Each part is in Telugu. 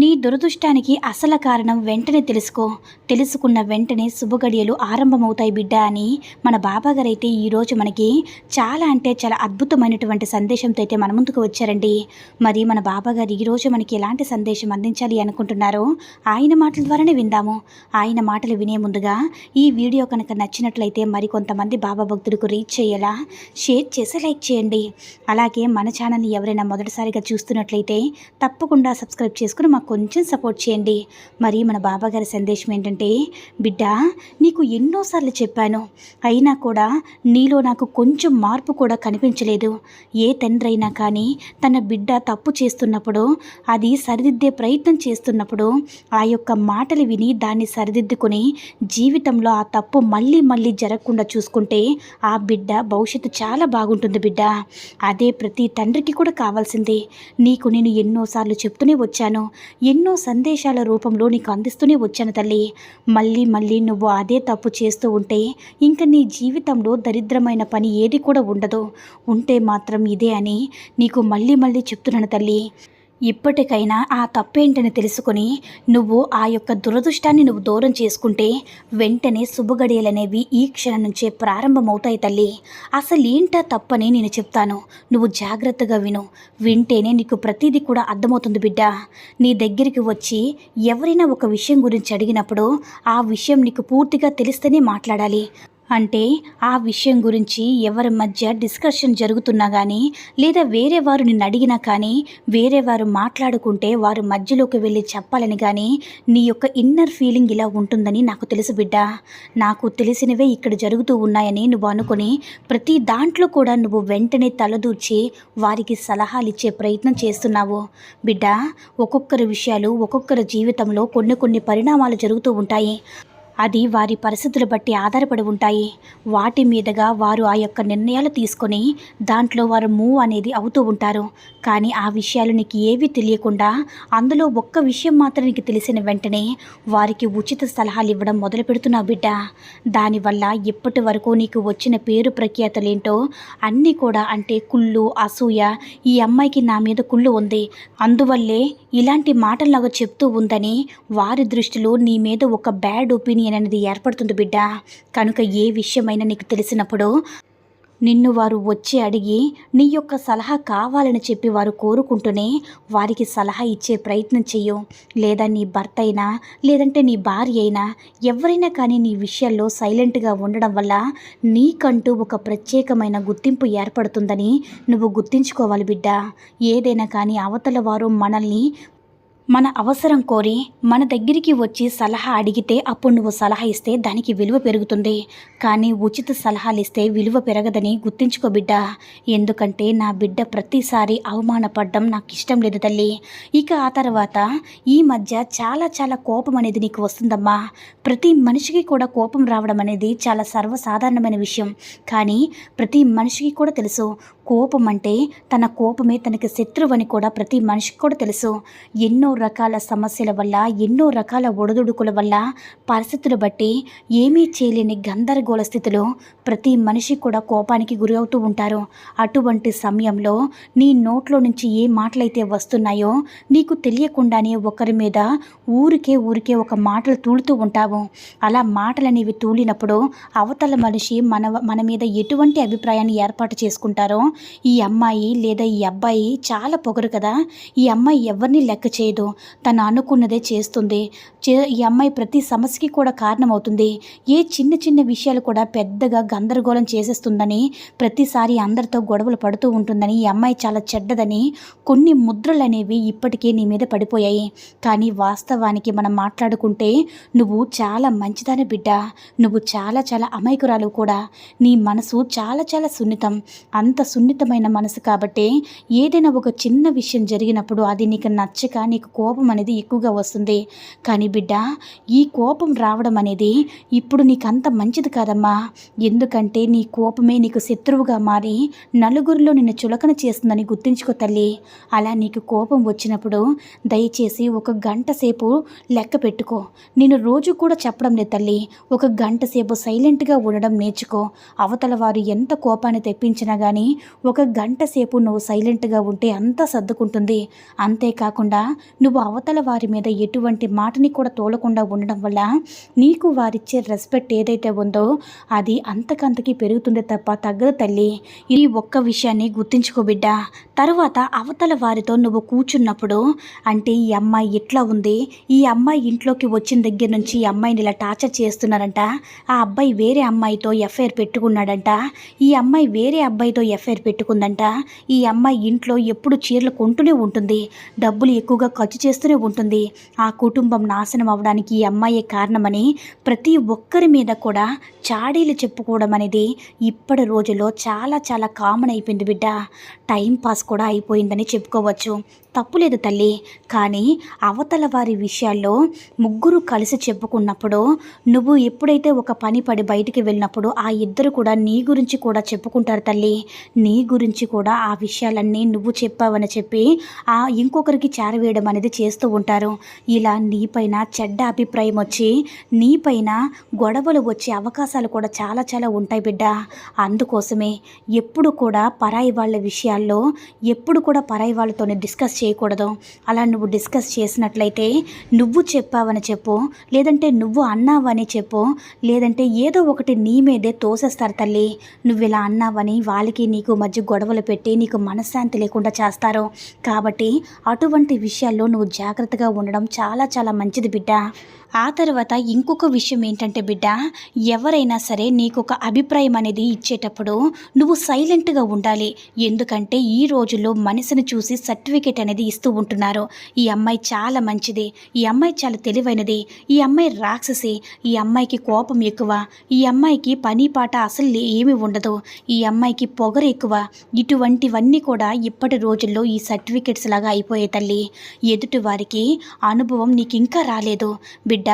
నీ దురదృష్టానికి అసలు కారణం వెంటనే తెలుసుకో. తెలుసుకున్న వెంటనే శుభగడియలు ఆరంభమవుతాయి బిడ్డ అని మన బాబాగారైతే ఈరోజు మనకి చాలా అంటే చాలా అద్భుతమైనటువంటి సందేశంతో అయితే మన ముందుకు వచ్చారండి. మరి మన బాబాగారు ఈరోజు మనకి ఎలాంటి సందేశం అందించాలి అనుకుంటున్నారో ఆయన మాటల ద్వారానే విందాము. ఆయన మాటలు వినే ముందుగా ఈ వీడియో కనుక నచ్చినట్లయితే మరి కొంతమంది బాబా భక్తులకు రీచ్ చేయేలా షేర్ చేసి లైక్ చేయండి. అలాగే మన ఛానల్ని ఎవరైనా మొదటిసారిగా చూస్తున్నట్లయితే తప్పకుండా సబ్స్క్రైబ్ చేసుకుని మాకు కొంచెం సపోర్ట్ చేయండి. మరి మన బాబాగారి సందేశం ఏంటంటే బిడ్డ నీకు ఎన్నోసార్లు చెప్పాను. అయినా కూడా నీలో నాకు కొంచెం మార్పు కూడా కనిపించలేదు. ఏ తండ్రి అయినా కానీ తన బిడ్డ తప్పు చేస్తున్నప్పుడు అది సరిదిద్దే ప్రయత్నం చేస్తున్నప్పుడు ఆ యొక్క మాటలు విని దాన్ని సరిదిద్దుకుని జీవితంలో ఆ తప్పు మళ్ళీ మళ్ళీ జరగకుండా చూసుకుంటే ఆ బిడ్డ భవిష్యత్తు చాలా బాగుంటుంది బిడ్డ. అదే ప్రతి తండ్రికి కూడా కావాల్సింది. నీకు నేను ఎన్నోసార్లు చెప్తూనే వచ్చాను. ఎన్నో సందేశాల రూపంలో నీకు అందిస్తూనే వచ్చాను తల్లి. మళ్ళీ మళ్ళీ నువ్వు అదే తప్పు చేస్తూ ఉంటే ఇంకా నీ జీవితంలో దరిద్రమైన పని ఏది కూడా ఉండదు. ఉంటే మాత్రం ఇదే అని నీకు మళ్ళీ మళ్ళీ చెప్తున్నాను తల్లి. ఇప్పటికైనా ఆ తప్పేంటని తెలుసుకొని నువ్వు ఆ యొక్క దురదృష్టాన్ని నువ్వు దూరం చేసుకుంటే వెంటనే శుభగడియలనేవి ఈ క్షణం నుంచే ప్రారంభమవుతాయి తల్లి. అసలు తప్పని నేను చెప్తాను. నువ్వు జాగ్రత్తగా విను. వింటేనే నీకు ప్రతిదీ కూడా అర్థమవుతుంది బిడ్డ. నీ దగ్గరికి వచ్చి ఎవరైనా ఒక విషయం గురించి అడిగినప్పుడు ఆ విషయం నీకు పూర్తిగా తెలిస్తేనే మాట్లాడాలి. అంటే ఆ విషయం గురించి ఎవరి మధ్య డిస్కషన్ జరుగుతున్నా కానీ లేదా వేరే వారు నిన్ను అడిగినా కానీ వేరే వారు మాట్లాడుకుంటే వారు మధ్యలోకి వెళ్ళి చెప్పాలని కానీ నీ యొక్క ఇన్నర్ ఫీలింగ్ ఇలా ఉంటుందని నాకు తెలుసు బిడ్డ. నాకు తెలిసినవే ఇక్కడ జరుగుతూ ఉన్నాయని నువ్వు అనుకుని ప్రతి దాంట్లో కూడా నువ్వు వెంటనే తలదూర్చి వారికి సలహాలు ఇచ్చే ప్రయత్నం చేస్తున్నావు. బిడ్డ ఒక్కొక్కరి విషయాలు ఒక్కొక్కరి జీవితంలో కొన్ని కొన్ని పరిణామాలు జరుగుతూ ఉంటాయి. అది వారి పరిస్థితులు బట్టి ఆధారపడి ఉంటాయి. వాటి మీదుగా వారు ఆ యొక్క నిర్ణయాలు తీసుకొని దాంట్లో వారు మూవ్ అనేది అవుతూ ఉంటారు. కానీ ఆ విషయాలు నీకు ఏవి తెలియకుండా అందులో ఒక్క విషయం మాత్రం నీకు తెలిసిన వెంటనే వారికి ఉచిత సలహాలు ఇవ్వడం మొదలు పెడుతున్నావు బిడ్డ. దానివల్ల ఇప్పటి వరకు నీకు వచ్చిన పేరు ప్రఖ్యాతలేంటో అన్నీ కూడా అంటే కుళ్ళు అసూయ ఈ అమ్మాయికి నా మీద కుళ్ళు ఉంది. అందువల్లే ఇలాంటి మాటలాగా చెప్తూ ఉందని వారి దృష్టిలో నీ మీద ఒక బ్యాడ్ ఒపీనియన్ అనేది ఏర్పడుతుంది బిడ్డ. కనుక ఏ విషయమైనా నీకు తెలిసినప్పుడు నిన్ను వారు వచ్చి అడిగి నీ యొక్క సలహా కావాలని చెప్పి వారు కోరుకుంటూనే వారికి సలహా ఇచ్చే ప్రయత్నం చెయ్యు. లేదా నీ భర్త అయినా లేదంటే నీ భార్య అయినా ఎవరైనా కానీ నీ విషయాల్లో సైలెంట్గా ఉండడం వల్ల నీకంటూ ఒక ప్రత్యేకమైన గుర్తింపు ఏర్పడుతుందని నువ్వు గుర్తించుకోవాలి బిడ్డ. ఏదైనా కానీ అవతల వారు మనల్ని మన అవసరం కోరి మన దగ్గరికి వచ్చి సలహా అడిగితే అప్పుడు నువ్వు సలహా ఇస్తే దానికి విలువ పెరుగుతుంది. కానీ ఉచిత సలహాలు ఇస్తే విలువ పెరగదని గుర్తించుకో బిడ్డ. ఎందుకంటే నా బిడ్డ ప్రతిసారి అవమానపడడం నాకు ఇష్టం లేదు తల్లి. ఇక ఆ తర్వాత ఈ మధ్య చాలా చాలా కోపం అనేది నీకు వస్తుందమ్మా. ప్రతి మనిషికి కూడా కోపం రావడం అనేది చాలా సర్వసాధారణమైన విషయం. కానీ ప్రతి మనిషికి కూడా తెలుసు. కోపం అంటే తన కోపమే తనకి శత్రువు అని కూడా ప్రతి మనిషికి కూడా తెలుసు. ఎన్నో రకాల సమస్యల వల్ల ఎన్నో రకాల ఒడదుడుకుల వల్ల పరిస్థితులు బట్టి ఏమీ చేయలేని గందరగోళ స్థితిలో ప్రతి మనిషి కూడా కోపానికి గురి అవుతూ ఉంటారు. అటువంటి సమయంలో నీ నోట్లో నుంచి ఏ మాటలైతే వస్తున్నాయో నీకు తెలియకుండానే ఒకరి మీద ఊరికే ఊరికే ఒక మాటలు తూలుతూ ఉంటావు. అలా మాటలనేవి తూలినప్పుడు అవతల మనిషి మన మన మీద ఎటువంటి అభిప్రాయాన్ని ఏర్పాటు చేసుకుంటారో ఈ అమ్మాయి లేదా ఈ అబ్బాయి చాలా పొగరు కదా ఈ అమ్మాయి ఎవరిని లెక్క చేయదు. చేసుకోదు తను అనుకున్నదే చేస్తుంది. చే ఈ అమ్మాయి ప్రతి సమస్యకి కూడా కారణమవుతుంది. ఏ చిన్న చిన్న విషయాలు కూడా పెద్దగా గందరగోళం చేసేస్తుందని ప్రతిసారి అందరితో గొడవలు పడుతూ ఉంటుందని ఈ అమ్మాయి చాలా చెడ్డదని కొన్ని ముద్రలు అనేవి ఇప్పటికే నీ మీద పడిపోయాయి. కానీ వాస్తవానికి మనం మాట్లాడుకుంటే నువ్వు చాలా మంచిదాని బిడ్డ. నువ్వు చాలా చాలా అమాయకురాలు కూడా. నీ మనసు చాలా చాలా సున్నితం. అంత సున్నితమైన మనసు కాబట్టి ఏదైనా ఒక చిన్న విషయం జరిగినప్పుడు అది నీకు నచ్చక నీకు కోపం అనేది ఎక్కువగా వస్తుంది. కానీ బిడ్డ ఈ కోపం రావడం అనేది ఇప్పుడు నీకు అంత మంచిది కాదమ్మా. ఎందుకంటే నీ కోపమే నీకు శత్రువుగా మారి నలుగురిలో నిన్ను చులకన చేస్తుందని గుర్తుంచుకో తల్లి. అలా నీకు కోపం వచ్చినప్పుడు దయచేసి ఒక గంట సేపు లెక్క పెట్టుకో. నేను రోజు కూడా చెప్పడం లేదు తల్లి. ఒక గంట సేపు సైలెంట్గా ఉండడం నేర్చుకో. అవతల వారు ఎంత కోపాన్ని తెప్పించినా కానీ ఒక గంట సేపు నువ్వు సైలెంట్గా ఉంటే అంతా సర్దుకుంటుంది. అంతేకాకుండా నువ్వు అవతల వారి మీద ఎటువంటి మాటని కూడా తోలకుండా ఉండడం వల్ల నీకు వారిచ్చే రెస్పెక్ట్ ఏదైతే ఉందో అది అంతకంతకి పెరుగుతుంది తప్ప తగ్గదు తల్లి. ఈ ఒక్క విషయాన్ని గుర్తుంచుకో బిడ్డ. తరువాత అవతల వారితో నువ్వు కూర్చున్నప్పుడు అంటే ఈ అమ్మాయి ఎట్లా ఉంది? ఈ అమ్మాయి ఇంట్లోకి వచ్చిన దగ్గర నుంచి ఈ అమ్మాయిని ఇలా టార్చర్ చేస్తున్నారంట. ఆ అబ్బాయి వేరే అమ్మాయితో ఎఫ్ఐఆర్ పెట్టుకున్నాడంట. ఈ అమ్మాయి వేరే అబ్బాయితో ఎఫ్ఐఆర్ పెట్టుకుందంట. ఈ అమ్మాయి ఇంట్లో ఎప్పుడు చీరలు కొంటూనే ఉంటుంది. డబ్బులు ఎక్కువగా ఖర్చు చేస్తూనే ఉంటుంది. ఆ కుటుంబం నాశనం అవ్వడానికి ఈ అమ్మాయే కారణమని ప్రతి ఒక్కరి మీద కూడా చాడీలు చెప్పుకోవడం అనేది ఇప్పటి రోజుల్లో చాలా చాలా కామన్ అయిపోయింది బిడ్డ. టైం పాస్ కూడా అయిపోయిందని చెప్పుకోవచ్చు. తప్పులేదు తల్లి. కానీ అవతల వారి విషయాల్లో ముగ్గురు కలిసి చెప్పుకున్నప్పుడు నువ్వు ఎప్పుడైతే ఒక పని పడి బయటికి వెళ్ళినప్పుడు ఆ ఇద్దరు కూడా నీ గురించి కూడా చెప్పుకుంటారు తల్లి. నీ గురించి కూడా ఆ విషయాలన్నీ నువ్వు చెప్పావని చెప్పి ఆ ఇంకొకరికి చేరవేయడం అనేది చేస్తూ ఉంటారు. ఇలా నీపైన చెడ్డ అభిప్రాయం వచ్చి నీపైన గొడవలు వచ్చే అవకాశాలు కూడా చాలా చాలా ఉంటాయి బిడ్డ. అందుకోసమే ఎప్పుడు కూడా పరాయి వాళ్ళ విషయాల్లో ఎప్పుడు కూడా పరాయి వాళ్ళతోనే డిస్కస్ చేయకూడదు. అలా నువ్వు డిస్కస్ చేసినట్లయితే నువ్వు చెప్పావని చెప్పు లేదంటే నువ్వు అన్నావని చెప్పు లేదంటే ఏదో ఒకటి నీ మీదే తోసేస్తారు తల్లి. నువ్వు ఇలా అన్నావని వాళ్ళకి నీకు మధ్య గొడవలు పెట్టి నీకు మనశ్శాంతి లేకుండా చేస్తారు. కాబట్టి అటువంటి విషయాల్లో నువ్వు జాగ్రత్తగా ఉండడం చాలా చాలా మంచిది బిడ్డ. ఆ తర్వాత ఇంకొక విషయం ఏంటంటే బిడ్డ ఎవరైనా సరే నీకు ఒక అభిప్రాయం అనేది ఇచ్చేటప్పుడు నువ్వు సైలెంట్గా ఉండాలి. ఎందుకంటే ఈ రోజుల్లో మనిషిని చూసి సర్టిఫికేట్ అనేది ఇస్తూ ఉంటున్నారు. ఈ అమ్మాయి చాలా మంచిది. ఈ అమ్మాయి చాలా తెలివైనది. ఈ అమ్మాయి రాక్షసి. ఈ అమ్మాయికి కోపం ఎక్కువ. ఈ అమ్మాయికి పని పాట అసలు ఏమీ ఉండదు. ఈ అమ్మాయికి పొగరు ఎక్కువ. ఇటువంటివన్నీ కూడా ఇప్పటి రోజుల్లో ఈ సర్టిఫికేట్స్ లాగా అయిపోయే తల్లి. ఎదుటి వారికి అనుభవం నీకు ఇంకా రాలేదు బిడ్డ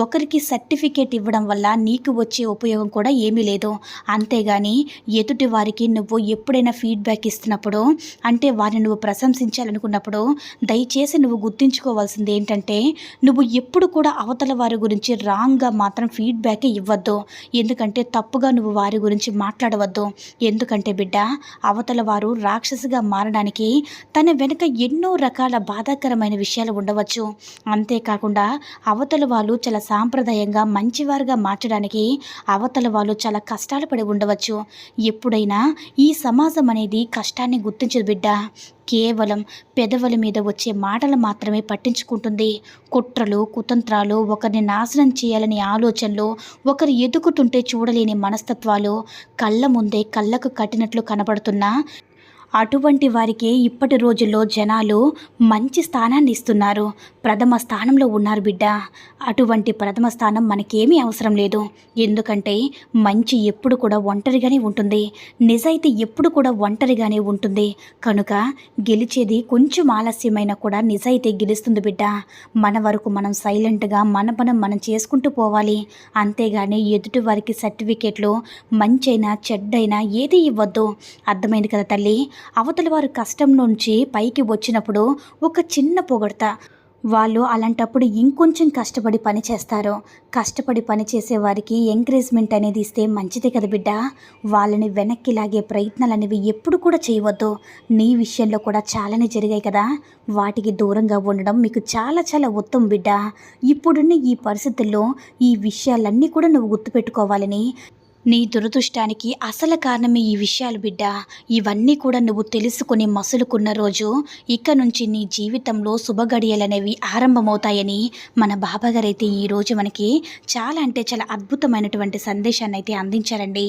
ఒకరికి సర్టిఫికేట్ ఇవ్వడం వల్ల నీకు వచ్చే ఉపయోగం కూడా ఏమీ లేదు. అంతేగాని ఎదుటి వారికి నువ్వు ఎప్పుడైనా ఫీడ్బ్యాక్ ఇస్తున్నప్పుడు అంటే వారిని నువ్వు ప్రశంసించాలనుకున్నప్పుడు దయచేసి నువ్వు గుర్తుంచుకోవాల్సింది ఏంటంటే నువ్వు ఎప్పుడు కూడా అవతల వారి గురించి రాంగ్గా మాత్రం ఫీడ్బ్యాక్ ఇవ్వద్దు. ఎందుకంటే తప్పుగా నువ్వు వారి గురించి మాట్లాడవద్దు. ఎందుకంటే బిడ్డ అవతల వారు రాక్షసిగా మారడానికి తన వెనుక ఎన్నో రకాల బాధాకరమైన విషయాలు ఉండవచ్చు. అంతేకాకుండా అవతల వాళ్ళు చాలా సాంప్రదాయంగా మంచివారుగా మార్చడానికి అవతల వాళ్ళు చాలా కష్టాలు పడి ఉండవచ్చు. ఎప్పుడైనా ఈ సమాజం అనేది కష్టాన్ని గుర్తించదు బిడ్డ. కేవలం పెదవుల మీద వచ్చే మాటలు మాత్రమే పట్టించుకుంటుంది. కుట్రలు కుతంత్రాలు ఒకరిని నాశనం చేయాలనే ఆలోచనలు ఒకరు ఎదుగుతుంటే చూడలేని మనస్తత్వాలు కళ్ళ ముందే కళ్ళకు కట్టినట్లు కనబడుతున్నా అటువంటి వారికి ఇప్పటి రోజుల్లో జనాలు మంచి స్థానాన్ని ఇస్తున్నారు ప్రథమ స్థానంలో ఉన్నారు బిడ్డ. అటువంటి ప్రథమ స్థానం మనకేమీ అవసరం లేదు. ఎందుకంటే మంచి ఎప్పుడు కూడా ఒంటరిగానే ఉంటుంది. నిజాయితీ ఎప్పుడు కూడా ఒంటరిగానే ఉంటుంది. కనుక గెలిచేది కొంచెం ఆలస్యమైనా కూడా నిజాయితీ గెలుస్తుంది బిడ్డ. మన వరకు మనం సైలెంట్గా మన పనం మనం చేసుకుంటూ పోవాలి. అంతేగాని ఎదుటి వారికి సర్టిఫికేట్లు మంచైనా చెడ్డైనా ఏది ఇవ్వద్దు. అర్థమైంది కదా తల్లి? అవతల వారు కష్టం నుంచి పైకి వచ్చినప్పుడు ఒక చిన్న పొగడత. వాళ్ళు అలాంటప్పుడు ఇంకొంచెం కష్టపడి పని చేస్తారు. కష్టపడి పని చేసే వారికి ఎంకరేజ్మెంట్ అనేది ఇస్తే మంచిదే కదా బిడ్డ. వాళ్ళని వెనక్కి లాగే ప్రయత్నాలు అనేవి ఎప్పుడు కూడా చేయవద్దు. నీ విషయంలో కూడా చాలానే జరిగాయి కదా. వాటికి దూరంగా ఉండడం మీకు చాలా చాలా ఉత్తమం బిడ్డ. ఇప్పుడున్న ఈ పరిస్థితుల్లో ఈ విషయాలన్నీ కూడా నువ్వు గుర్తుపెట్టుకోవాలని నీ దురదృష్టానికి అసలు కారణమే ఈ విషయాలు బిడ్డ. ఇవన్నీ కూడా నువ్వు తెలుసుకుని మసులుకున్న రోజు ఇక నుంచి నీ జీవితంలో శుభగడియలనేవి ఆరంభమవుతాయని మన బాబాగారైతే ఈరోజు మనకి చాలా అంటే చాలా అద్భుతమైనటువంటి సందేశాన్ని అయితే అందించారండి.